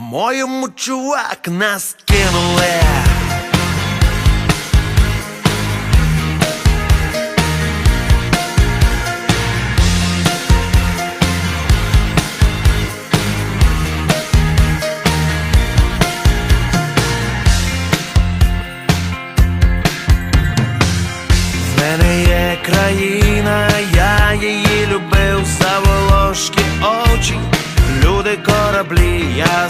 По-моєму, чувак, нас кинули. Країна, я її любив за волошки очі, люди кораблі, я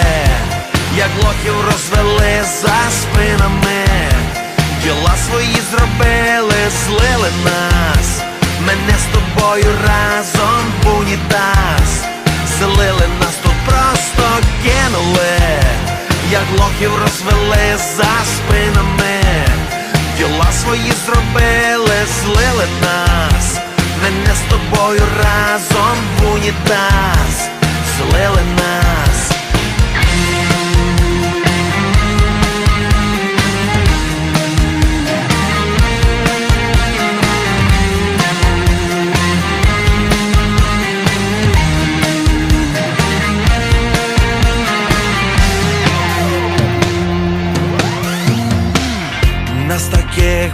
як лохів розвели за спинами. Діла свої зробили, злили нас. Мене з тобою разом в унітаз нас тут просто кинули, як лохів розвели за спинами. Діла свої зробили, злили нас. Мене з тобою разом в унітаз Злили. Нас